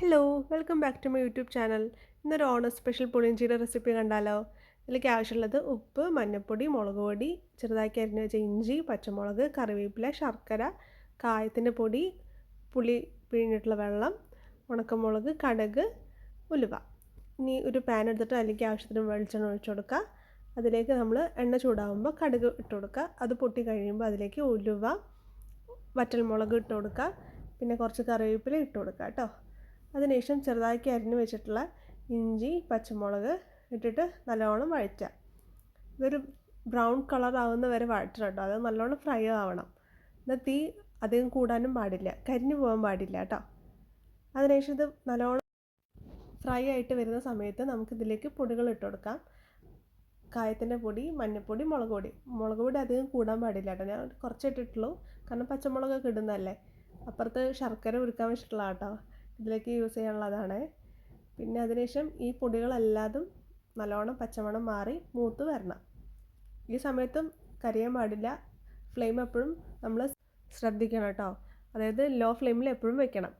Hello welcome back to my YouTube channel ഇന്നൊരു ഓണ special പുളിഞ്ചിയുടെ recipe കണ്ടാലോ? ഇതിലേക്ക് ആവശ്യമുള്ളത് ഉപ്പ് മഞ്ഞൾപ്പൊടി മുളക് പൊടി ചെറുതാക്കി അരിഞ്ഞ് വെച്ച ഇഞ്ചി പച്ചമുളക് കറിവേപ്പില ശർക്കര കായത്തിന്റെ പൊടി പുളി പിഴിഞ്ഞിട്ടുള്ള വെള്ളം ഉണക്കമുളക് കടുക് ഉലുവ. ഇനി ഒരു പാൻ എടുത്തിട്ട് അതിലേക്ക് ആവശ്യത്തിന് വെളിച്ചെണ്ണ ഒഴിച്ചു കൊടുക്കുക. അതിലേക്ക് നമ്മൾ എണ്ണ ചൂടാകുമ്പോൾ കടുക് ഇട്ട് കൊടുക്കുക. അത് പൊട്ടി കഴിയുമ്പോൾ അതിലേക്ക് ഉലുവ വറ്റൽമുളക് ഇട്ട് കൊടുക്കുക. പിന്നെ കുറച്ച് കറിവേപ്പില ഇട്ട് കൊടുക്കുക കേട്ടോ. അതിനുശേഷം ചെറുതാക്കി അരിഞ്ഞു വെച്ചിട്ടുള്ള ഇഞ്ചി പച്ചമുളക് ഇട്ടിട്ട് നല്ലോണം വഴറ്റുക ഇതൊരു ബ്രൗൺ കളർ ആവുന്ന വരെ വഴറ്റണം കേട്ടോ അത് നല്ലോണം ഫ്രൈ ആവണം. എന്നാൽ തീ അധികം കൂടാനും പാടില്ല. കരിഞ്ഞു പോകാൻ പാടില്ല കേട്ടോ. അതിനുശേഷം ഇത് നല്ലോണം ഫ്രൈ ആയിട്ട് വരുന്ന സമയത്ത് നമുക്കിതിലേക്ക് പൊടികൾ ഇട്ട് കൊടുക്കാം. കായത്തിന്റെ പൊടി മഞ്ഞൾപ്പൊടി മുളക് പൊടി. മുളക് പൊടി അധികം കൂടാൻ പാടില്ല കേട്ടോ. ഞാൻ കുറച്ച് ഇട്ടിട്ടുള്ളൂ. കാരണം പച്ചമുളകൊക്കെ ഇടുന്നതല്ലേ. അപ്പുറത്ത് ശർക്കര ഉരുക്കാൻ വെച്ചിട്ടുള്ള കേട്ടോ ഇതിലേക്ക് യൂസ് ചെയ്യാനുള്ളതാണ്. പിന്നെ അതിനുശേഷം ഈ പൊടികളെല്ലാതും നല്ലോണം പച്ചമണം മാറി മൂത്ത് വരണം. ഈ സമയത്തും കരിയാൻ പാടില്ല. ഫ്ലെയിം എപ്പോഴും നമ്മൾ ശ്രദ്ധിക്കണം കേട്ടോ. അതായത് ലോ ഫ്ലെയിമിൽ എപ്പോഴും വെക്കണം.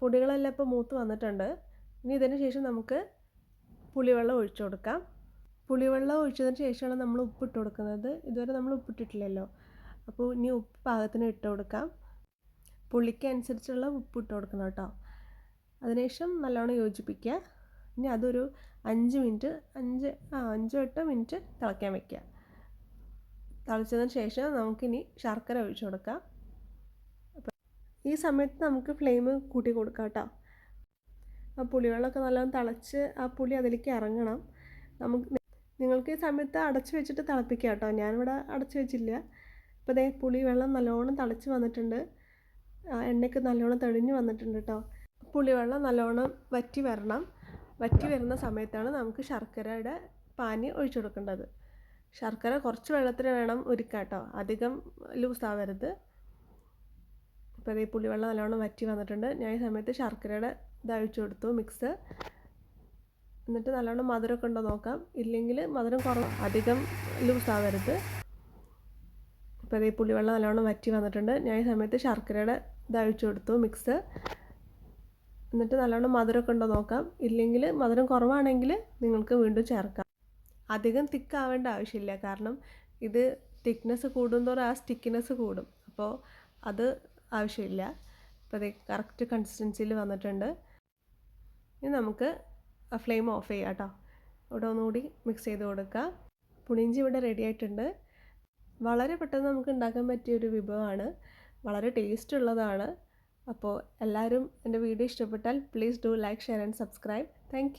പൊടികളെല്ലാം ഇപ്പോൾ മൂത്ത് വന്നിട്ടുണ്ട്. ഇനി ഇതിന് ശേഷം നമുക്ക് പുളിവെള്ളം ഒഴിച്ചു കൊടുക്കാം. പുളിവെള്ളം ഒഴിച്ചതിന് ശേഷമാണ് നമ്മൾ ഉപ്പ് ഇട്ട് കൊടുക്കുന്നത്. ഇതുവരെ നമ്മൾ ഉപ്പിട്ടിട്ടില്ലല്ലോ. അപ്പോൾ ഇനി ഉപ്പ് പാകത്തിന് ഇട്ട് കൊടുക്കാം. പുളിക്ക് അനുസരിച്ചുള്ള ഉപ്പ് ഇട്ട് കൊടുക്കണം കേട്ടോ. അതിനുശേഷം നല്ലോണം യോജിപ്പിക്കുക. ഇനി അതൊരു അഞ്ച് മിനിറ്റ് അഞ്ച് ആ അഞ്ചോ എട്ടോ മിനിറ്റ് തിളയ്ക്കാൻ വെക്കുക. തിളച്ചതിന് ശേഷം നമുക്കിനി ശർക്കര ഒഴിച്ചു കൊടുക്കാം. അപ്പം ഈ സമയത്ത് നമുക്ക് ഫ്ലെയിം കൂട്ടി കൊടുക്കാം കേട്ടോ. ആ പുളിവെള്ളമൊക്കെ നല്ലോണം തിളച്ച് ആ പുളി അതിലേക്ക് ഇറങ്ങണം. നമുക്ക് നിങ്ങൾക്ക് ഈ സമയത്ത് അടച്ചു വെച്ചിട്ട് തിളപ്പിക്കാം കേട്ടോ. ഞാനിവിടെ അടച്ചു വെച്ചില്ല. അപ്പോൾ ദേ പുളി വെള്ളം നല്ലോണം തിളച്ച് വന്നിട്ടുണ്ട്. എണ്ണയ്ക്ക് നല്ലോണം തെളിഞ്ഞ് വന്നിട്ടുണ്ട് കേട്ടോ പുളിവെള്ളം നല്ലോണം വറ്റി വരണം. വറ്റി വരുന്ന സമയത്താണ് നമുക്ക് ശർക്കരയുടെ പാനി ഒഴിച്ചു കൊടുക്കേണ്ടത്. ശർക്കര കുറച്ച് വെള്ളത്തിൽ വേണം ഒരുക്കാം കേട്ടോ അധികം ലൂസാവരുത് ഇപ്പോൾ ഈ പുളിവെള്ളം നല്ലോണം വറ്റി വന്നിട്ടുണ്ട്. ഞാൻ ഈ സമയത്ത് ശർക്കരയുടെ ഇത് അഴിച്ചു കൊടുത്തു മിക്സ്. എന്നിട്ട് നല്ലോണം മധുരമൊക്കെ ഉണ്ടോ നോക്കാം. ഇല്ലെങ്കിൽ മധുരം കുറവ് അധികം ലൂസ് ഇപ്പോൾ അതേ പുളിവെള്ളം നല്ലോണം വറ്റി വന്നിട്ടുണ്ട്. ഞാൻ ഈ സമയത്ത് ശർക്കരയുടെ ഇത് ഒഴിച്ചു കൊടുത്തു മിക്സ് എന്നിട്ട് നല്ലോണം മധുരമൊക്കെ ഉണ്ടോ നോക്കാം. ഇല്ലെങ്കിൽ മധുരം കുറവാണെങ്കിൽ നിങ്ങൾക്ക് വീണ്ടും ചേർക്കാം. അധികം തിക്കാവേണ്ട ആവശ്യമില്ല. കാരണം ഇത് തിക്നെസ് കൂടുന്തോറും ആ സ്റ്റിക്കിനെസ് കൂടും. അപ്പോൾ അത് ആവശ്യമില്ല. അപ്പോൾ അത് കറക്റ്റ് കൺസിസ്റ്റൻസിയിൽ വന്നിട്ടുണ്ട്. ഇനി നമുക്ക് ഫ്ലെയിം ഓഫ് ചെയ്യാം കേട്ടോ. ഇവിടെ ഒന്നുകൂടി മിക്സ് ചെയ്ത് കൊടുക്കുക പുളിഞ്ചി ഇവിടെ റെഡി ആയിട്ടുണ്ട്. വളരെ പെട്ടെന്ന് നമുക്ക് ഉണ്ടാക്കാൻ പറ്റിയ ഒരു വിഭവമാണ്. വളരെ ടേസ്റ്റ് ഉള്ളതാണ്. അപ്പോൾ എല്ലാവരും എന്റെ വീഡിയോ ഇഷ്ടപ്പെട്ടാൽ please do like share and subscribe thank